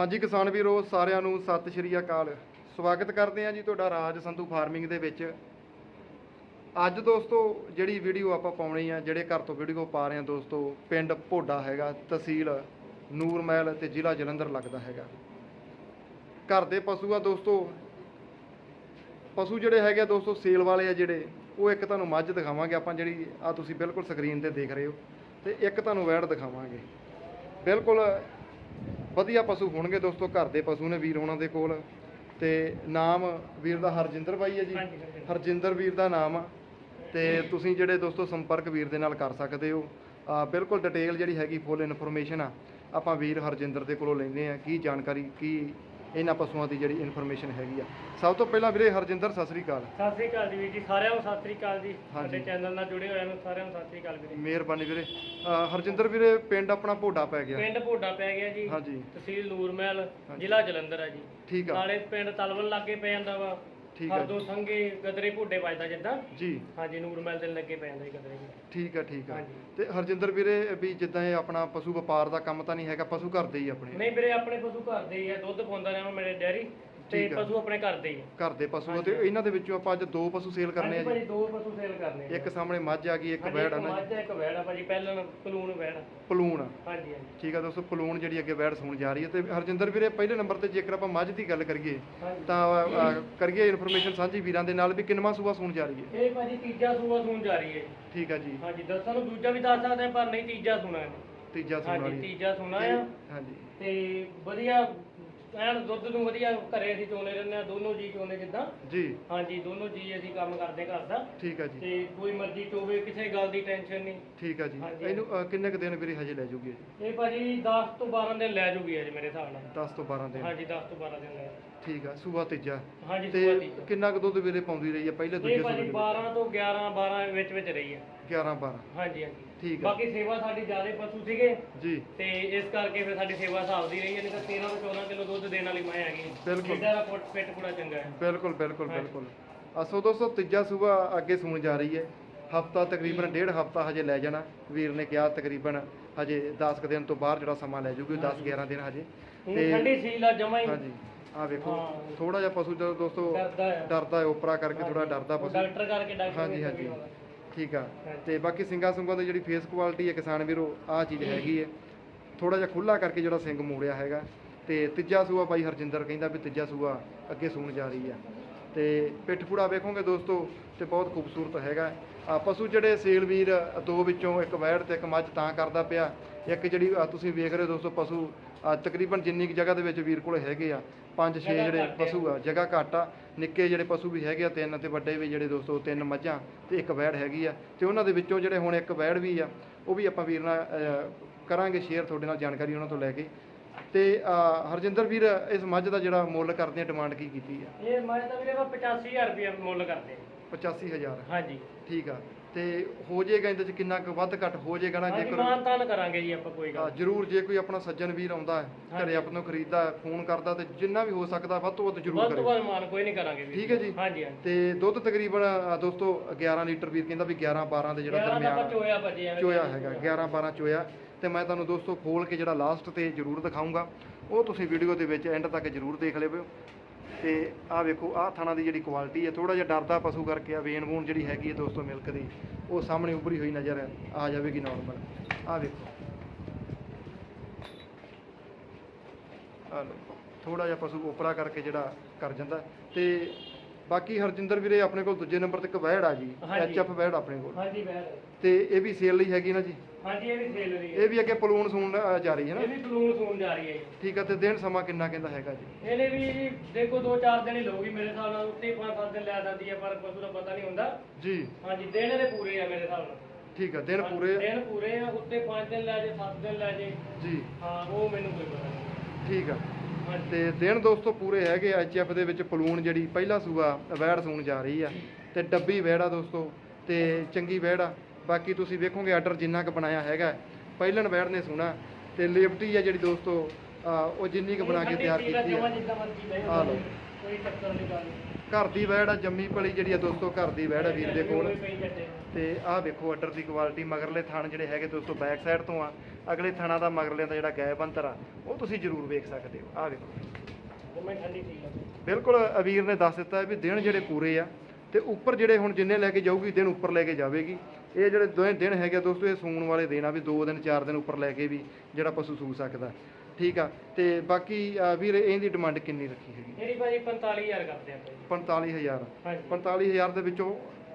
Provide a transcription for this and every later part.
ਹਾਂਜੀ ਕਿਸਾਨ ਵੀਰੋ, ਸਾਰਿਆਂ ਨੂੰ ਸਤਿ ਸ਼੍ਰੀ ਅਕਾਲ। ਸਵਾਗਤ ਕਰਦੇ ਹਾਂ ਜੀ ਤੁਹਾਡਾ ਰਾਜ ਸੰਧੂ ਫਾਰਮਿੰਗ ਦੇ ਵਿੱਚ। ਅੱਜ ਦੋਸਤੋ, ਜਿਹੜੀ ਵੀਡੀਓ ਆਪਾਂ ਪਾਉਣੀ ਆ, ਜਿਹੜੇ ਘਰ ਤੋਂ ਵੀਡੀਓ ਪਾ ਰਹੇ ਹਾਂ ਦੋਸਤੋ, ਪਿੰਡ ਭੋਡਾ ਹੈਗਾ, ਤਹਿਸੀਲ ਨੂਰਮਹਿਲ ਤੇ ਜ਼ਿਲ੍ਹਾ ਜਲੰਧਰ ਲੱਗਦਾ ਹੈਗਾ। ਘਰ ਦੇ ਪਸ਼ੂ ਆ ਦੋਸਤੋ, ਪਸ਼ੂ ਜਿਹੜੇ ਹੈਗੇ ਆ ਦੋਸਤੋ, ਸੇਲ ਵਾਲੇ ਆ ਜਿਹੜੇ, ਉਹ ਇੱਕ ਤੁਹਾਨੂੰ ਮੱਝ ਦਿਖਾਵਾਂਗੇ, ਆਪਾਂ ਜਿਹੜੀ ਆ ਤੁਸੀਂ ਬਿਲਕੁਲ ਸਕਰੀਨ ਤੇ ਦੇਖ ਰਹੇ ਹੋ, ਤੇ ਇੱਕ ਤੁਹਾਨੂੰ ਵੈੜ ਦਿਖਾਵਾਂਗੇ। ਬਿਲਕੁਲ ਵਧੀਆ ਪਸ਼ੂ ਹੋਣਗੇ ਦੋਸਤੋ ਘਰ ਦੇ ਪਸ਼ੂ ਨੇ ਵੀਰ ਉਹਨਾਂ ਦੇ ਕੋਲ। ਤੇ ਨਾਮ ਵੀਰ ਦਾ ਹਰਜਿੰਦਰ ਬਾਈ ਹੈ ਜੀ। ਹਰਜਿੰਦਰ। ਵੀਰ ਦਾ ਨਾਮ ਆ। ਤੇ ਤੁਸੀਂ ਜਿਹੜੇ ਦੋਸਤੋ ਸੰਪਰਕ ਵੀਰ ਦੇ ਨਾਲ ਕਰ ਸਕਦੇ ਹੋ। ਬਿਲਕੁਲ ਡਿਟੇਲ ਜਿਹੜੀ ਹੈਗੀ ਫੁੱਲ ਇਨਫੋਰਮੇਸ਼ਨ ਆ ਆਪਾਂ ਵੀਰ ਹਰਜਿੰਦਰ ਦੇ ਕੋਲੋਂ ਲੈਂਦੇ ਆ। ਕੀ ਜਾਣਕਾਰੀ ਕੀ ਇਹਨਾਂ ਪਸ਼ੂਆਂ ਦੀ ਜਿਹੜੀ ਇਨਫੋਰਮੇਸ਼ਨ ਹੈਗੀ ਆ। ਸਭ ਤੋਂ ਪਹਿਲਾਂ ਵੀਰੇ ਹਰਜਿੰਦਰ ਸਤਿ ਸ੍ਰੀ ਅਕਾਲ। ਸਤਿ ਸ੍ਰੀ ਅਕਾਲ ਜੀ ਵੀਰ ਜੀ ਸਾਰਿਆਂ ਨੂੰ ਸਤਿ ਸ੍ਰੀ ਅਕਾਲ ਜੀ। ਸਾਡੇ ਚੈਨਲ ਨਾਲ ਜੁੜੇ ਹੋਇਆਂ ਨੂੰ ਸਾਰਿਆਂ ਨੂੰ ਸਤਿ ਸ੍ਰੀ ਅਕਾਲ ਵੀਰੇ ਮਿਹਰਬਾਨੀ ਵੀਰੇ। ਹਰਜਿੰਦਰ ਵੀਰੇ ਪਿੰਡ ਆਪਣਾ ਭੋਡਾ ਪੈ ਗਿਆ। ਪਿੰਡ ਭੋਡਾ ਪੈ ਗਿਆ ਜੀ। ਹਾਂਜੀ। ਤਹਿਸੀਲ ਨੂਰਮਹਿਲ। ਜ਼ਿਲ੍ਹਾ ਜਲੰਧਰ ਹੈ ਜੀ। ਠੀਕ ਆ। ਨਾਲੇ ਪਿੰਡ ਤਲਵਲ ਲਾਗੇ ਪੈ ਜਾਂਦਾ ਵਾ। ਠੀਕ ਆ ਹਰਦੋ ਸੰਗੇ ਗਦਰੇ ਭੋਡੇ ਵੱਜਦਾ ਜਿੱਦਾਂ। ਜੀ। ਹਾਂਜੀ ਨੂਰਮਹਿਲ ਦੇ ਲੱਗੇ ਪੈ ਜਾਂਦਾ ਜੀ ਗਦਰੇ ਜੀ ਠੀਕ ਆ ਠੀਕ ਹਾਂਜੀ। ਤੇ ਹਰਜਿੰਦਰ ਵੀਰੇ ਵੀ ਜਿੱਦਾਂ ਇਹ ਆਪਣਾ ਪਸ਼ੂ ਵਪਾਰ ਦਾ ਕੰਮ ਤਾਂ ਨਹੀਂ ਹੈਗਾ ਪਸ਼ੂ ਘਰ ਦੇ ਹੀ ਆਪਣੇ। ਨਹੀਂ ਵੀਰੇ ਆਪਣੇ ਪਸ਼ੂ ਘਰ ਦੇ ਹੀ ਆ ਦੁੱਧ ਪਾਉਂਦਾ ਰਿਹਾ ਮੇਰੇ ਡੈਰੀ ਤੇ ਠੀਕ ਆ। ਪਸ਼ੂ ਆਪਣੇ ਘਰ ਦੇ ਹੀ ਆ। ਘਰ ਦੇ ਪਸ਼ੂ ਆ ਤੇ ਇਹਨਾਂ ਦੇ ਵਿੱਚੋਂ ਆਪਾਂ ਅੱਜ ਦੋ ਪਸ਼ੂ ਸੇਲ ਕਰਨੇ ਆ ਹਾਂਜੀ ਜੀ। ਭਾਜੀ ਦੋ ਪਸ਼ੂ ਸੇਲ ਕਰਨੇ ਆ। ਇੱਕ ਸਾਹਮਣੇ ਮੱਝ ਆ ਗਈ ਇੱਕ ਹਾਂਜੀ, ਵੈੜ ਆ ਨਾ। ਮੱਝ ਆ, ਇੱਕ ਵੈੜ ਆ ਭਾਜੀ ਪਹਿਲਾਂ ਪਲੂਣ ਵੈੜ ਆ। ਪਲੂਣ ਹਾਂਜੀ ਹਾਂਜੀ। ਠੀਕ ਆ ਦੋਸਤੋ ਪਲੂਣ ਜਿਹੜੀ ਅੱਗੇ ਵੈੜ ਸੂਣ ਜਾ ਰਹੀ ਹੈ ਤੇ ਹਰਜਿੰਦਰ ਵੀਰੇ ਪਹਿਲੇ ਨੰਬਰ ਤੇ ਜੇਕਰ ਆਪਾਂ ਮੱਝ ਦੀ ਗੱਲ ਕਰੀਏ ਹਾਂਜੀ। ਤਾਂ ਕਰੀਏ ਇਨਫੋਰਮੇਸ਼ਨ ਸਾਂਝੀ ਵੀਰਾਂ ਦੇ ਨਾਲ ਵੀ ਕਿੰਨਵਾਂ ਸੂਆ ਸੂਣ ਜਾ ਰਹੀ ਹੈ ਇਹ ਭਾਜੀ ਤੀਜਾ ਸੂਆ ਸੂਣ ਜਾ ਰਹੀ ਹੈ ਜੀ। ਠੀਕ ਆ ਜੀ। ਹਾਂਜੀ ਦੱਸਾਂ ਨੂੰ ਦੂਜਾ ਵੀ ਦੱਸ ਸਕਦੇ ਹਾਂ, ਪਰ ਨਹੀਂ ਤੀਜਾ ਸੁਣਾ ਹੈ ਤੀਜਾ ਸੂਣ ਹਾਂਜੀ ਵਾਲੀ ਤੀਜਾ ਸੁਣਾ ਆ। ਹਾਂਜੀ। ਤੇ ਵਧੀਆ ਐਨ ਦੁੱਧ ਨੂੰ ਵਧੀਆ ਘਰੇ ਅਸੀਂ ਚੋਣੇ ਰਹਿੰਦੇ ਆ ਦੋਨੋਂ ਜੀ ਚੋਣੇ ਜਿੱਦਾਂ। ਜੀ। ਹਾਂਜੀ ਦੋਨੋਂ ਜੀ ਅਸੀਂ ਕੰਮ ਕਰਦੇ ਘਰ ਦਾ। ਠੀਕ ਆ ਜੀ। ਤੇ ਕੋਈ ਮਰਜ਼ੀ ਚੋਵੇ ਕਿਸੇ ਗੱਲ ਦੀ ਟੈਨਸ਼ਨ ਨਹੀਂ। ਠੀਕ ਆ ਜੀ। ਹਾਂਜੀ। ਇਹਨੂੰ ਅ, ਕਿੰਨੇ ਕੁ ਦਿਨ ਵੀਰੇ ਹਜੇ ਲੈ ਜੂਗੀ ਇਹ? ਭਾਜੀ 10 ਤੋਂ 12 ਦਿਨ ਲੈ ਜੂਗੀ ਅੱਜ ਮੇਰੇ ਹਿਸਾਬ ਨਾਲ। 10 ਤੋਂ 12 ਦਿਨ। ਹਾਂਜੀ 10 ਤੋਂ 12 ਦਿਨ ਲੈ ਠੀਕ ਆ ਸੂਆ ਤੀਜਾ। ਹਾਂਜੀ ਤੇ ਕਿੰਨਾ ਕੁ ਦੁੱਧ ਵੀਰੇ ਪਾਉਂਦੀ ਰਹੀ ਹੈ ਪਹਿਲੇ ਦੂਜੇ ਇਹ ਸੂਏ ਭਾਜੀ ਦੇ 12 ਤੋਂ 11 12 ਵਿੱਚ ਵਿੱਚ ਰਹੀ ਹੈ 11 12 ਹਾਂਜੀ ਹਾਂਜੀ। ਠੀਕ ਆ। ਬਾਕੀ ਸੇਵਾ ਸਾਡੀ ਜ਼ਿਆਦਾ ਪਸ਼ੂ ਸੀਗੇ। ਜੀ। ਤੇ ਇਸ ਕਰਕੇ ਫਿਰ ਸਾਡੀ ਸੇਵਾ ਹਿਸਾਬ ਦੀ ਰਹੀ ਹੈ ਨਹੀਂ ਤਾਂ 13 ਤੋਂ 14 ਕਿਲੋ ਦੁੱਧ ਦੇਣ ਵਾਲੀ ਮੈਂ ਹੈਗੀ ਬਿਲਕੁਲ। ਜਿੱਦਾਂ ਦਾ ਪੁੱਟ ਪਿੱਟ ਪੂੜਾ ਚੰਗਾ ਹੈ। ਬਿਲਕੁਲ ਬਿਲਕੁਲ ਹਾਂਜੀ। ਬਿਲਕੁਲ। ਅਸੋ ਦੋਸਤੋ ਤੀਜਾ ਸੂਬਾ ਅੱਗੇ ਸੂਣ ਜਾ ਰਹੀ ਹੈ। ਹਫਤਾ ਤਕਰੀਬਨ ਡੇਢ ਹਫਤਾ ਹਜੇ ਲੈ ਜਾਣਾ। ਵੀਰ ਨੇ ਕਿਹਾ ਤਕਰੀਬਨ ਹਜੇ 10 ਕੁ ਦਿਨ ਤੋਂ ਬਾਹਰ ਜਿਹੜਾ ਸਮਾਂ ਲੈ ਜੂਗੀ 10 11 ਦਿਨ ਹਜੇ। ਹੁਣ ਤੇ- ਠੰਡੀ ਸੀਲ ਆ ਜਮਾ ਹੀ। ਹਾਂਜੀ। ਆ ਵੇਖੋ ਹਾਂ। ਥੋੜਾ ਜਿਹਾ ਪਸ਼ੂ ਜਦੋਂ ਦੋਸਤੋ ਡਰਦਾ ਆ। ਡਰਦਾ ਹੈ ਉਪਰਾ ਕਰਕੇ ਥੋੜਾ ਡਰਦਾ ਉਹ ਪਸ਼ੂ। ਡਾਕਟਰ ਕਰਕੇ ਡਾਕਟਰ ਹਾਂਜੀ ਹਾਂਜੀ। ਠੀਕ ਆ। ਹਾਂਜੀ। ਤੇ ਬਾਕੀ ਸਿੰਗਾ ਸੁੰਗਾ ਦੀ ਜਿਹੜੀ ਫੇਸ ਕੁਆਲਿਟੀ ਹੈ ਕਿਸਾਨ ਵੀਰੋ ਆ ਚੀਜ਼ ਹੈਗੀ ਹੈ। ਥੋੜਾ ਜਿਹਾ ਖੁੱਲਾ ਕਰਕੇ ਜਿਹੜਾ ਸਿੰਘ ਮੋੜਿਆ ਹੈਗਾ। ਤੇ ਤੀਜਾ ਸੂਆ ਬਾਈ ਹਰਜਿੰਦਰ ਕਹਿੰਦਾ ਵੀ ਤੀਜਾ ਸੂਆ ਅੱਗੇ ਸੂਣ ਜਾ ਰਹੀ ਆ। ਤੇ ਪਿੱਠ ਪੂੜਾ ਵੇਖੋਗੇ ਦੋਸਤੋ ਤੇ ਬਹੁਤ ਖੂਬਸੂਰਤ ਹੈਗਾ। ਆ ਪਸ਼ੂ ਜਿਹੜੇ ਸੇਲ ਵੀਰ ਦੋ ਵਿੱਚੋਂ ਇੱਕ ਵੈੜ ਤੇ ਇੱਕ ਮੱਝ ਤਾਂ ਕਰਦਾ ਪਿਆ। ਇੱਕ ਜਿਹੜੀ ਆ ਤੁਸੀਂ ਵੇਖ ਰਹੇ ਹੋ ਦੋਸਤੋ ਪਸ਼ੂ ਤਕਰੀਬਨ ਜਿੰਨੀ ਕੁ ਜਗ੍ਹਾ ਦੇ ਵਿੱਚ ਵੀਰ ਕੋਲ ਹੈਗੇ ਆ ਪੰਜ ਛੇ ਜਿਹੜੇ। ਪਸ਼ੂ ਆ ਜਗ੍ਹਾ ਘੱਟ ਆ। ਨਿੱਕੇ ਜਿਹੜੇ ਪਸ਼ੂ ਵੀ ਹੈਗੇ ਆ ਤਿੰਨ ਤੇ ਵੱਡੇ ਵੀ ਜਿਹੜੇ ਦੋਸਤੋ ਤਿੰਨ ਮੱਝਾਂ ਤੇ ਇੱਕ ਵੈੜ ਹੈਗੀ ਆ। ਤੇ ਉਹਨਾਂ ਦੇ ਵਿੱਚੋਂ ਜਿਹੜੇ ਹੁਣ ਇੱਕ ਵੈੜ ਵੀ ਆ ਉਹ ਵੀ ਆਪਾਂ ਵੀਰ ਨਾਲ ਕਰਾਂਗੇ ਸ਼ੇਅਰ ਤੁਹਾਡੇ ਨਾਲ ਜਾਣਕਾਰੀ ਉਹਨਾਂ ਤੋਂ ਲੈ ਕੇ। ਤੇ ਹਰਜਿੰਦਰ ਵੀਰ ਇਸ ਮੱਝ ਦਾ ਜਿਹੜਾ ਮੁੱਲ ਕਰਦੇ ਆ ਡਿਮਾਂਡ ਕੀ ਕੀਤੀ ਆ? ਇਹ ਮੈਂ ਤਾਂ ਵੀਰੇ 85000 ਰੁਪਏ ਮੁੱਲ ਕਰਦੇ 85000 ਹਾਂਜੀ। ਠੀਕ ਆ। ਤੇ ਹੋ ਜਾਏਗਾ ਇਹਦੇ ਚ ਕਿੰਨਾ ਕੁ ਵੱਧ ਘੱਟ ਹੋ ਜਾਏਗਾ ਨਾ ਜੇਕਰ ਮਾਨ ਤਾਨ ਕਰਾਂਗੇ ਜੀ ਆਪਾਂ ਕੋਈ ਹਾਂ, ਗੱਲ ਜ਼ਰੂਰ ਜੇ ਕੋਈ ਆਪਣਾ ਸੱਜਣ ਵੀਰ ਆਉਂਦਾ ਹੈ ਘਰੇ ਹਾਂਜੀ। ਆਪਾਂ ਨੂੰ ਖਰੀਦਦਾ ਹੈ, ਫੋਨ ਕਰਦਾ ਤੇ ਜਿੰਨਾ ਵੀ ਹੋ ਸਕਦਾ ਵੱਧ ਤੋਂ ਵੱਧ ਜ਼ਰੂਰ ਵੱਧ ਤੋਂ ਕਰੇ। ਵੱਧ ਮਾਨ ਕੋਈ ਨਹੀਂ ਕਰਾਂਗੇ ਵੀਰ। ਠੀਕ ਹੈ ਜੀ। ਹਾਂਜੀ ਤੇ ਦੁੱਧ ਤਕਰੀਬਨ ਦੋਸਤੋ 11 ਲੀਟਰ ਵੀਰ ਕਹਿੰਦਾ ਵੀ 11 12 ਦੇ ਜਿਹੜਾ ਦਰਮਿਆਨ ਚੋਇਆ ਹੈਗਾ 11 12 ਚੋਇਆ। ਤੇ ਮੈਂ ਤੁਹਾਨੂੰ ਦੋਸਤੋ ਖੋਲ ਕੇ ਜਿਹੜਾ ਲਾਸਟ ਤੇ ਜ਼ਰੂਰ ਦਿਖਾਉਂਗਾ ਉਹ ਤੁਸੀਂ ਵੀਡੀਓ ਦੇ ਵਿੱਚ ਐਂਡ ਤੱਕ ਜ਼ਰੂਰ ਦੇਖ ਲਿਓ। ਤੇ ਆਹ ਵੇਖੋ ਆਹ ਥਾਣਾ ਦੀ ਜਿਹੜੀ ਕੁਆਲਿਟੀ ਹੈ ਥੋੜਾ ਜਿਹਾ ਡਰਦਾ ਪਸ਼ੂ ਕਰਕੇ ਆ ਵੇਨ ਵੂਨ ਜਿਹੜੀ ਹੈਗੀ ਹੈ ਦੋਸਤੋ ਮਿਲਕ ਦੀ ਉਹ ਸਾਹਮਣੇ ਉੱਭਰੀ ਹੋਈ ਨਜ਼ਰ ਆ ਜਾਵੇਗੀ ਨਾਰਮਲ ਆਹ ਵੇਖੋ। ਥੋੜਾ ਜਿਹਾ ਪਸ਼ੂ ਉਪਰਾ ਕਰਕੇ ਜਿਹੜਾ ਕਰ ਜਾਂਦਾ। ਤੇ ਬਾਕੀ ਹਰਜਿੰਦਰ ਵੀਰੇ ਆਪਣੇ ਕੋਲ ਦੂਜੇ ਨੰਬਰ ਤੇ ਇੱਕ ਵੈੜ ਆ ਜੀ। ਐਚਐਫ ਵੈੜ ਆਪਣੇ ਕੋਲ। ਹਾਂਜੀ ਤੇ ਇਹ ਵੀ ਸੇਲ ਲਈ ਹੈਗੀ ਨਾ ਜੀ? ਹਾਂਜੀ ਇਹ ਵੀ ਸੇਲ ਰਹੀ ਹੈ। ਇਹ ਵੀ ਅੱਗੇ ਪਲੂਣ ਸੂਣ ਅ, ਜਾ ਰਹੀ ਹੈ ਇਹ ਨਾ ਵੀ ਬਲੂਨ ਸੂਣ ਜਾ ਰਹੀ ਹੈ ਜੀ। ਠੀਕ ਆ ਤੇ ਦਿਨ ਸਮਾਂ ਕਿੰਨਾ ਕਹਿੰਦਾ ਹੈਗਾ ਜੀ? ਇਹਨੇ ਵੀ ਜੀ ਦੇਖੋ 2-4 ਦਿਨ ਹੀ ਲਊਗੀ ਮੇਰੇ ਹਿਸਾਬ ਨਾਲ ਉੱਤੇ 5-7 ਦਿਨ ਲੈ ਜਾਂਦੀ ਹੈ ਪਰ ਪਸ਼ੂ ਦਾ ਪਤਾ ਨਹੀਂ ਹੁੰਦਾ। ਜੀ। ਹਾਂਜੀ ਦਿਨ ਇਹਦੇ ਪੂਰੇ ਆ ਮੇਰੇ ਹਿਸਾਬ ਨਾਲ। ਠੀਕ ਆ ਦਿਨ ਪੂਰੇ ਦਿਨ ਪੂਰੇ ਆ ਉੱਤੇ 5 ਦਿਨ ਲੈ ਜੇ 7 ਦਿਨ ਲੈ ਜੇ। ਜੀ। ਹਾਂ ਉਹ ਮੈਨੂੰ ਕੋਈ ਪਤਾ ਨਹੀਂ। ਠੀਕ ਆ। ਹਾਂਜੀ। ਤੇ ਦਿਨ ਦੋਸਤੋ ਪੂਰੇ ਹੈਗੇ ਐਚਐਫ ਦੇ ਵਿੱਚ ਪਲੂਣ ਜਿਹੜੀ ਪਹਿਲਾ ਸੂਆ ਵੈੜ ਸੂਣ ਜਾ ਰਹੀ ਆ। ਤੇ ਡੱਬੀ ਵੈੜ ਆ ਦੋਸਤੋ ਤੇ ਚੰਗੀ ਵੈੜ ਆ। ਬਾਕੀ ਤੁਸੀਂ ਵੇਖੋਗੇ ਆਰਡਰ ਜਿੰਨਾ ਕੁ ਬਣਾਇਆ ਹੈਗਾ ਪਹਿਲਣ ਵੈੜ ਨੇ ਸੂਣਾ ਤੇ ਲੇਬਟੀ ਆ ਜਿਹੜੀ ਦੋਸਤੋ ਉਹ ਜਿੰਨੀ ਕੁ ਬਣਾ ਕੇ ਤਿਆਰ ਕੀਤੀ ਲੈ ਆ ਲਓ। ਘਰ ਦੀ ਵੈੜ ਆ ਜੰਮੀ ਪਲੀ ਜਿਹੜੀ ਆ ਦੋਸਤੋ ਘਰ ਦੀ ਵੈੜ ਆ ਵੀਰ ਦੇ ਕੋਲ। ਤੇ ਆਹ ਵੇਖੋ ਆਰਡਰ ਦੀ ਕੁਆਲਿਟੀ ਮਗਰਲੇ ਥਣ ਜਿਹੜੇ ਹੈਗੇ ਦੋਸਤੋ ਬੈਕ ਸਾਈਡ ਤੋਂ ਆ। ਅਗਲੇ ਥਣਾ ਦਾ ਮਗਰਲੇ ਦਾ ਜਿਹੜਾ ਗੈਪ ਅੰਤਰ ਆ ਉਹ ਤੁਸੀਂ ਜ਼ਰੂਰ ਵੇਖ ਸਕਦੇ ਹੋ। ਆਹ ਵੇਖੋ। ਬਿਲਕੁਲ ਅਵੀਰ ਨੇ ਦੱਸ ਦਿੱਤਾ ਵੀ ਦਿਨ ਜਿਹੜੇ ਪੂਰੇ ਆ ਤੇ ਉੱਪਰ ਜਿਹੜੇ ਹੁਣ ਜਿੰਨੇ ਲੈ ਕੇ ਜਾਊਗੀ ਦਿਨ ਉੱਪਰ ਲੈ ਕੇ ਜਾਵੇਗੀ। ਇਹ ਜਿਹੜੇ ਦੋਵੇਂ ਦਿਨ ਹੈਗੇ ਦੋਸਤੋ ਇਹ ਸੂਣ ਵਾਲੇ ਦਿਨ ਆ ਵੀ 2 ਦਿਨ 4 ਦਿਨ ਉੱਪਰ ਲੈ ਕੇ ਵੀ ਜਿਹੜਾ ਪਸ਼ੂ ਸੂ ਸਕਦਾ। ਠੀਕ ਆ? ਤੇ ਬਾਕੀ ਵੀਰ ਇਹਦੀ ਡਿਮਾਂਡ ਕਿੰਨੀ ਰੱਖੀ ਹੈਗੀ? ਮੇਰੀ ਭਾਜੀ 45000 ਕਰਦੇ ਆਪਾਂ ਜੀ 45000 ਹਾਂਜੀ। 45000 ਦੇ ਵਿੱਚੋਂ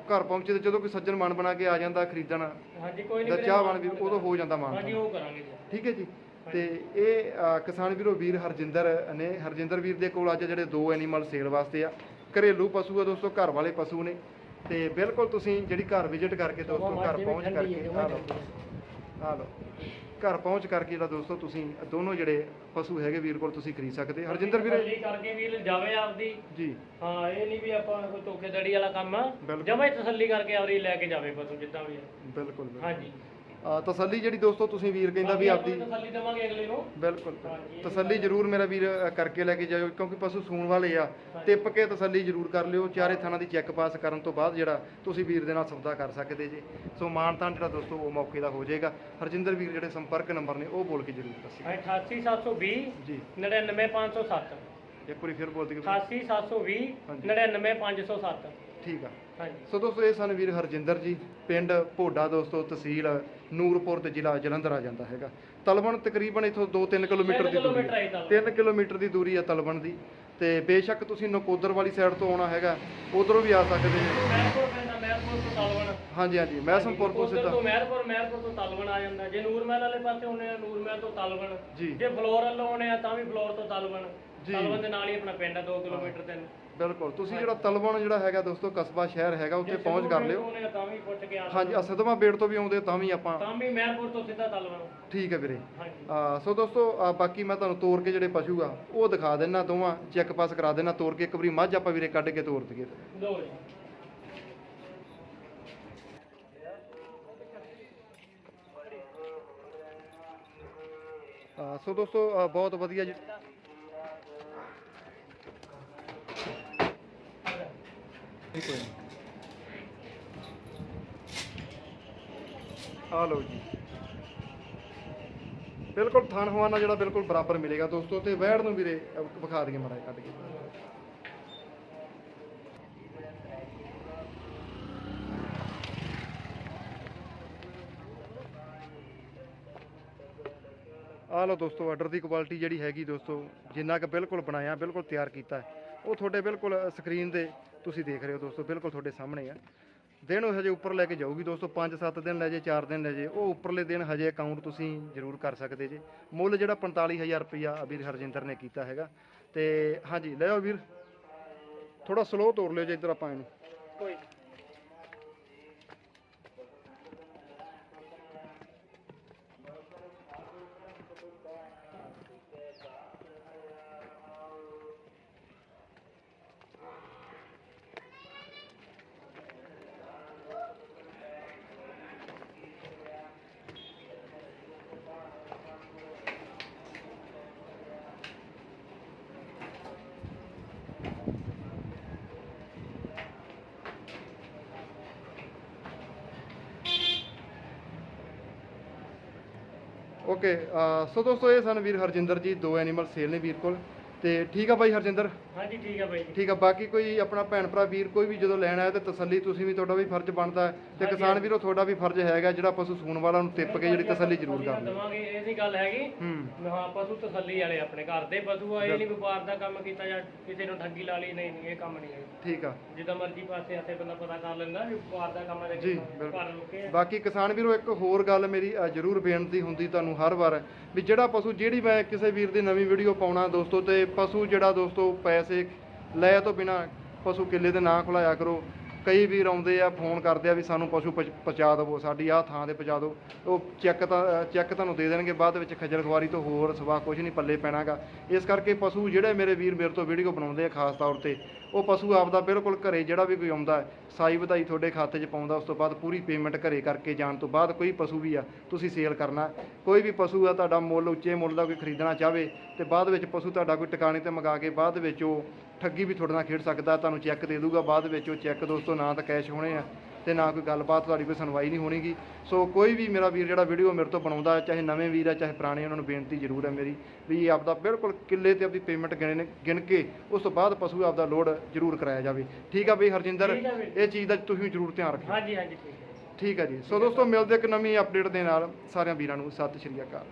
ਘਰ ਪਹੁੰਚੇ ਤੇ ਜਦੋਂ ਕੋਈ ਸੱਜਣ ਮਨ ਬਣਾ ਕੇ ਆ ਜਾਂਦਾ ਖਰੀਦਣ ਹਾਂਜੀ ਕੋਈ ਨਹੀਂ ਚਾਹਵਾਨ ਵੀ ਉਦੋਂ ਹੋ ਜਾਂਦਾ ਮਾਨ ਹਾਂਜੀ ਉਹ ਕਰਾਂਗੇ ਜੀ। ਠੀਕ ਹੈ ਜੀ? ਤੇ ਇਹ ਕਿਸਾਨ ਵੀਰੋ ਵੀਰ ਹਰਜਿੰਦਰ ਨੇ ਹਰਜਿੰਦਰ ਵੀਰ ਦੇ ਕੋਲ ਅੱਜ ਜਿਹੜੇ ਦੋ ਐਨੀਮਲ ਸੇਲ ਵਾਸਤੇ ਆ ਘਰੇਲੂ ਪਸ਼ੂ ਆ ਦੋਸਤੋ ਘਰ ਵਾਲੇ ਪਸ਼ੂ ਨੇ। ਤੇ ਬਿਲਕੁਲ ਤੁਸੀਂ ਜਿਹੜੀ ਘਰ ਵਿਜ਼ਿਟ ਕਰਕੇ ਦੋਸਤੋ ਘਰ ਪਹੁੰਚ ਕਰਕੇ ਆ ਲਓ। ਆ। ਲਓ। ਘਰ ਪਹੁੰਚ ਕਰਕੇ ਜਿਹੜਾ ਦੋਸਤੋ ਤੁਸੀਂ ਦੋਨੋਂ ਜਿਹੜੇ ਪਸ਼ੂ ਹੈਗੇ ਵੀਰ ਕੋਲ ਤੁਸੀਂ ਖਰੀਦ ਸਕਦੇ। ਹਰਜਿੰਦਰ ਵੀਰੇ? ਕਰਕੇ ਵੀਰ ਜਾਵੇ ਆਪਦੀ। ਜੀ। ਹਾਂ ਇਹ ਨਹੀਂ ਵੀ ਆਪਾਂ ਕੋਈ ਧੋਖੇਧੜੀ ਵਾਲਾ ਕੰਮ ਬਿਲਕੁਲ। ਜਮਾ ਹੀ ਤਸੱਲੀ ਕਰਕੇ ਆਪਦੀ ਲੈ ਕੇ ਜਾਵੇ ਪਸ਼ੂ ਜਿੱਦਾਂ ਵੀ ਬਿਲਕੁਲ ਬਿਲਕੁਲ। ਹਾਂਜੀ। ਅ, ਤਸੱਲੀ ਜਿਹੜੀ ਦੋਸਤੋ ਤੁਸੀਂ ਵੀਰ ਕਹਿੰਦਾ ਵੀ ਬਾਕੀ ਆਪਦੀ ਆਪਾਂ ਤਸੱਲੀ ਦੇਵਾਂਗੇ ਅਗਲੇ ਨੂੰ। ਬਿਲਕੁਲ। ਹਾਂਜੀ, ਇਹ ਤਸੱਲੀ ਜ਼ਰੂਰ ਮੇਰਾ ਵੀਰ ਅ, ਕਰਕੇ ਲੈ ਕੇ ਜਾਇਓ ਕਿਉਂਕਿ ਪਸ਼ੂ ਸੂਣ ਵਾਲੇ ਆ। ਟਿੱਪ ਕੇ ਤਸੱਲੀ ਜ਼ਰੂਰ ਕਰ ਲਿਓ ਚਾਰੇ ਥਾਣਾ ਦੀ ਚੈੱਕ ਪਾਸ ਕਰਨ ਤੋਂ ਬਾਅਦ ਜਿਹੜਾ ਤੁਸੀਂ ਵੀਰ ਦੇ ਨਾਲ ਸੌਦਾ ਕਰ ਸਕਦੇ ਜੀ। ਸੋ ਮਾਨਤਾਨ ਜਿਹੜਾ ਦੋਸਤੋ ਉਹ ਮੌਕੇ ਦਾ ਹੋ ਜਾਏਗਾ। ਹਰਜਿੰਦਰ ਵੀਰ ਜਿਹੜੇ ਸੰਪਰਕ ਨੰਬਰ ਨੇ ਉਹ ਬੋਲ ਕੇ ਜ਼ਰੂਰ ਦੱਸਿਓ 88720 ਜੀ। 99507 ਇੱਕ ਵਾਰੀ ਫਿਰ ਬੋਲ। ਦਿਓ 88720 ਹਾਂਜੀ। 99507 ਠੀਕ ਆ। ਹਾਂਜੀ। ਸੋ ਦੋਸਤੋ ਇਹ ਸਨ ਵੀਰ ਹਰਜਿੰਦਰ ਜੀ ਪਿੰਡ ਭੋਡਾ ਦੋਸਤੋ ਤਹਿਸੀਲ ਨੂਰਪੁਰ ਤੇ ਜ਼ਿਲ੍ਹਾ ਜਲੰਧਰ ਆ ਜਾਂਦਾ ਹੈਗਾ। ਤਲਵਣ ਤਕਰੀਬਨ ਇਥੋਂ 2-3 ਕਿਲੋਮੀਟਰ ਦੀ ਦੂਰੀ ਤਲਵਣ। 3 ਕਿਲੋਮੀਟਰ ਦੀ ਦੂਰੀ ਆ ਤਲਵਣ ਦੀ। ਤੇ ਬੇਸ਼ੱਕ ਤੁਸੀਂ ਨਕੋਦਰ ਵਾਲੀ ਸਾਈਡ ਤੋਂ ਆਉਣਾ ਹੈਗਾ ਉਧਰੋਂ ਵੀ ਆ ਸਕਦੇ ਜੀ ਮਹਿਰਪੁਰ ਪੈਂਦਾ ਮਹਿਰਪੁਰ ਤੋਂ ਤਲਵਣ। ਹਾਂਜੀ ਹਾਂਜੀ ਮੈਸਮਪੁਰ ਤੋਂ ਉੱਧਰ ਸਿੱਧਾ ਤੋਂ ਮਹਿਰਪੁਰ ਮਹਿਰਪੁਰ ਤੋਂ ਤਲਵਣ ਆ ਜਾਂਦਾ। ਜੇ ਨੂਰਮਹਿਲ ਵਾਲੇ ਪਾਸੇ ਆਉਣੇ ਆ ਨੂਰਮਹਿਲ ਤੋਂ ਤਲਵਣ। ਜੀ। ਜੇ ਫਲੋਰ ਵੱਲੋਂ ਆਉਣੇ ਆ ਤਾਂ ਵੀ ਫਲੋਰ ਤੋਂ ਤਲਵਣ। ਜੀ। ਤਲਵਣ ਦੇ ਨਾਲ ਹੀ ਆਪਣਾ ਪਿੰਡ ਆ 2 ਕਿਲੋਮੀਟਰ ਤੇ ਬਿਲਕੁਲ ਤੁਸੀਂ ਜਿਹੜਾ ਤਲਵਣ ਜਿਹੜਾ ਹੈਗਾ ਦੋਸਤੋ ਕਸਬਾ ਸ਼ਹਿਰ ਹੈਗਾ ਉੱਥੇ ਪਹੁੰਚ ਕਰ ਲਿਓ। ਤਾਂ ਵੀ ਪੁੱਛ ਕੇ ਆ ਹਾਂਜੀ ਆ ਸਦਮਾ ਬੇੜ ਤੋਂ ਵੀ ਆਉਂਦੇ ਤਾਂ ਵੀ ਆਪਾਂ ਤਾਂ ਵੀ ਮਹਿਰਪੁਰ ਤੋਂ ਸਿੱਧਾ ਤਲਵਣ ਠੀਕ ਹੈ ਵੀਰੇ। ਸੋ ਦੋਸਤੋ ਬਾਕੀ ਮੈਂ ਤੁਹਾਨੂੰ ਤੋਰ ਕੇ ਜਿਹੜੇ ਪਸ਼ੂ ਆ ਉਹ ਦਿਖਾ ਦੇਣਾ ਦੋਵਾਂ ਚੈੱਕ ਪਾਸ ਕਰਾ ਦੇਣਾ ਤੋਰ ਕੇ ਇੱਕ ਵਾਰੀ ਮੱਝ ਆਪਾਂ ਵੀਰੇ ਕੱਢ ਕੇ ਤੋਰ ਦਈਏ। ਲੋ ਜੀ। ਆ ਸੋ ਦੋਸਤੋ ਬਹੁਤ ਵਧੀਆ ਜੀ ਠੀਕ ਹੈ ਆ ਲਓ ਜੀ। ਬਿਲਕੁਲ ਥਣ ਹਵਾਨਾ ਜਿਹੜਾ ਬਿਲਕੁਲ ਬਰਾਬਰ ਮਿਲੇਗਾ ਦੋਸਤੋ ਤੇ ਵਹਿੜ ਨੂੰ ਵੀਰੇ ਵਿਖਾ ਦਈਏ ਮੜਾ ਕੱਢ ਕੇ। ਆ ਲਓ ਦੋਸਤੋ ਆਰਡਰ ਦੀ ਕੁਆਲਿਟੀ ਜਿਹੜੀ ਹੈਗੀ ਦੋਸਤੋ, ਜਿੰਨਾ ਕਿ ਬਿਲਕੁਲ ਬਣਾਇਆ, ਬਿਲਕੁਲ ਤਿਆਰ ਕੀਤਾ ਉਹ ਤੁਹਾਡੇ ਬਿਲਕੁਲ ਸਕਰੀਨ ਤੇ ਤੁਸੀਂ ਦੇਖ ਰਹੇ ਹੋ ਦੋਸਤੋ, ਬਿਲਕੁਲ ਤੁਹਾਡੇ ਸਾਹਮਣੇ ਆ। ਦਿਨ ਉਹ ਹਜੇ ਉੱਪਰ ਲੈ ਕੇ ਜਾਊਗੀ ਦੋਸਤੋ 5-7 ਦਿਨ ਲੈ ਜੇ 4 ਦਿਨ ਲੈ ਜੇ, ਉਹ ਉੱਪਰਲੇ ਦਿਨ ਹਜੇ ਅਕਾਊਂਟ ਤੁਸੀਂ ਜ਼ਰੂਰ ਕਰ ਸਕਦੇ ਜੇ। ਮੁੱਲ ਜਿਹੜਾ 45000 ਰੁਪਇਆ ਵੀਰ ਹਰਜਿੰਦਰ ਨੇ ਕੀਤਾ ਹੈਗਾ। ਤੇ ਹਾਂਜੀ, ਲੈ ਆਓ ਵੀਰ ਥੋੜਾ ਸਲੋ ਤੋਰ ਲਿਓ ਜੇ ਇੱਧਰ ਆਪਾਂ ਇਹਨੂੰ। ਕੋਈ ਓਕੇ ਸੋ ਦੋਸਤੋ ਇਹ ਸਨ ਵੀਰ ਹਰਜਿੰਦਰ ਜੀ ਦੋ ਐਨੀਮਲ ਸੇਲ ਨੇ ਵੀਰ ਕੋਲ। ਤੇ ਠੀਕ ਆ ਬਾਈ ਹਰਜਿੰਦਰ? ਹਾਂਜੀ ਠੀਕ ਆ ਬਾਈ ਜੀ। ਠੀਕ ਆ ਬਾਕੀ ਕੋਈ ਆਪਣਾ ਭੈਣ ਭਰਾ ਵੀਰ ਕੋਈ ਵੀ ਜਦੋਂ ਲੈਣ ਆਇਆ ਤੇ ਤਸੱਲੀ ਤੁਸੀਂ ਵੀ ਤੁਹਾਡਾ ਵੀ ਫਰਜ਼ ਬਣਦਾ ਹੈ। ਤੇ ਕਿਸਾਨ ਵੀਰੋ ਤੁਹਾਡਾ ਵੀ ਫਰਜ਼ ਹੈਗਾ ਜਿਹੜਾ ਪਸ਼ੂ ਸੂਣ ਵਾਲਾ ਨੂੰ ਟਿੱਪ ਕੇ ਜਿਹੜੀ ਤਸੱਲੀ ਜ਼ਰੂਰ ਕਰ ਲਓ ਦਵਾਂਗੇ ਇਹ ਨਹੀਂ ਗੱਲ ਹੈਗੀ। ਹੂੰ। ਹਾਂ ਪਸ਼ੂ ਤਸੱਲੀ ਵਾਲੇ ਆਪਣੇ ਘਰ ਦੇ ਪਸ਼ੂ ਆ ਇਹ ਨਹੀਂ ਵਪਾਰ ਦਾ ਕੰਮ ਕੀਤਾ ਜਾਂ ਕਿਸੇ ਨੂੰ ਠੱਗੀ ਲਾ ਲਈ ਨਹੀਂ ਨਹੀਂ ਇਹ ਕੰਮ ਨਹੀਂ ਹੈ ਠੀਕ ਆ। ਜਿੱਦਾਂ ਮਰਜ਼ੀ ਪਾਸੇ ਹੱਥੇ ਬੰਦਾ ਪਤਾ ਕਰ ਲੈਂਦਾ ਵੀ ਵਪਾਰ ਦਾ ਕੰਮ ਹੈ ਜੀ, ਬਾਕੀ ਕਿਸਾਨ ਵੀਰੋ ਇੱਕ ਹੋਰ ਗੱਲ ਮੇਰੀ ਜ਼ਰੂਰ ਬੇਨਤੀ ਹੁੰਦੀ ਤੁਹਾਨੂੰ ਹਰ ਵਾਰ ਵੀ ਜਿਹੜਾ ਪਸ਼ੂ ਜਿਹੜੀ ਮੈਂ ਕਿਸੇ ਵੀਰ ਦੀ ਨਵੀਂ ਵੀਡੀਓ ਪਾਉਣਾ ਦੋਸਤੋ ਤੇ ਪਸ਼ੂ ਜਿਹੜਾ ਦੋਸਤੋ ਪੈਸੇ ਲੈ ਤੋਂ ਬਿਨਾ ਪਸ਼ੂ ਕਿੱਲੇ ਦੇ ਨਾਂ ਖੁਲਾਇਆ ਕਰੋ। ਕਈ ਵੀਰ ਆਉਂਦੇ ਆ ਫੋਨ ਕਰਦੇ ਆ ਵੀ ਸਾਨੂੰ ਪਸ਼ੂ ਪਹੁੰਚ- ਪਹੁੰਚਾ ਦਿਵੋ ਸਾਡੀ ਆਹ ਥਾਂ ਤੇ ਪਹੁੰਚਾ ਦਿਓ ਉਹ ਚੈੱਕ ਤਾਂ ਚੈੱਕ ਤੁਹਾਨੂੰ ਦੇ ਦੇਣਗੇ ਬਾਅਦ ਵਿੱਚ ਖੱਜਲ ਖੁਆਰੀ ਤੋਂ ਹੋਰ ਸਵਾ ਕੁਝ ਨਹੀਂ ਪੱਲੇ ਪੈਣਾਗਾ। ਇਸ ਕਰਕੇ ਪਸ਼ੂ ਜਿਹੜੇ ਮੇਰੇ ਵੀਰ ਮੇਰੇ ਤੋਂ ਵੀਡੀਓ ਬਣਾਉਂਦੇ ਆ ਖਾਸ ਤੌਰ ਤੇ ਉਹ ਪਸ਼ੂ ਆਪਦਾ ਬਿਲਕੁਲ ਘਰੇ ਜਿਹੜਾ ਵੀ ਕੋਈ ਆਉਂਦਾ ਹੈ, ਸਾਈ ਵਧਾਈ ਤੁਹਾਡੇ ਖਾਤੇ 'ਚ ਪਾਉਂਦਾ ਉਸ ਤੋਂ ਬਾਅਦ ਪੂਰੀ ਪੇਮੈਂਟ ਘਰੇ ਕਰਕੇ ਜਾਣ ਤੋਂ ਬਾਅਦ ਕੋਈ ਪਸ਼ੂ ਵੀ ਆ ਤੁਸੀਂ ਸੇਲ ਕਰਨਾ। ਕੋਈ ਵੀ ਪਸ਼ੂ ਆ ਤੁਹਾਡਾ ਮੁੱਲ ਉੱਚੇ ਮੁੱਲ ਦਾ ਕੋਈ ਖਰੀਦਣਾ ਚਾਹਵੇ ਤੇ ਬਾਅਦ ਵਿੱਚ ਪਸ਼ੂ ਤੁਹਾਡਾ ਕੋਈ ਟਿਕਾਣੇ ਤੇ ਮੰਗਾ ਕੇ ਬਾਅਦ ਵਿੱਚ ਉਹ ਠੱਗੀ ਵੀ ਤੁਹਾਡੇ ਨਾਲ ਖੇਡ ਸਕਦਾ ਤੁਹਾਨੂੰ ਚੈੱਕ ਦੇ ਦੂਗਾ ਬਾਅਦ ਵਿੱਚ ਉਹ ਚੈੱਕ ਦੋਸਤੋ ਨਾ ਤਾਂ ਕੈਸ਼ ਹੋਣੇ ਆ ਤੇ ਨਾ ਕੋਈ ਗੱਲਬਾਤ ਤੁਹਾਡੀ ਕੋਈ ਸੁਣਵਾਈ ਨਹੀਂ ਹੋਣੀਗੀ। ਸੋ ਕੋਈ ਵੀ ਮੇਰਾ ਵੀਰ ਜਿਹੜਾ ਵੀਡੀਓ ਮੇਰੇ ਤੋਂ ਬਣਾਉਂਦਾ ਚਾਹੇ ਨਵੇਂ ਵੀਰ ਆ ਚਾਹੇ ਪੁਰਾਣੇ ਉਹਨਾਂ ਨੂੰ ਬੇਨਤੀ ਜ਼ਰੂਰ ਹੈ ਮੇਰੀ ਵੀ ਇਹ ਆਪਦਾ ਬਿਲਕੁਲ ਕਿੱਲੇ ਤੇ ਆਪਦੀ ਪੇਮੈਂਟ ਗਿਣ ਗਿਣ ਕੇ ਉਸ ਤੋਂ ਬਾਅਦ ਪਸ਼ੂ ਆਪਦਾ ਲੋਡ ਜ਼ਰੂਰ ਕਰਾਇਆ ਜਾਵੇ। ਠੀਕ ਆ ਬਈ ਹਰਜਿੰਦਰ। ਇਹ ਚੀਜ਼ ਦਾ ਤੁਸੀਂ ਜ਼ਰੂਰ ਧਿਆਨ ਰੱਖਿਓ। ਹਾਂਜੀ ਹਾਂਜੀ ਠੀਕ ਹੈ। ਠੀਕ ਹੈ ਜੀ। ਸੋ ਦੋਸਤੋ ਮਿਲਦੇ ਇੱਕ ਨਵੀਂ ਅਪਡੇਟ ਦੇ ਨਾਲ। ਸਾਰਿਆਂ ਵੀਰਾਂ ਨੂੰ ਸਤਿ ਸ਼੍ਰੀ ਅਕਾਲ।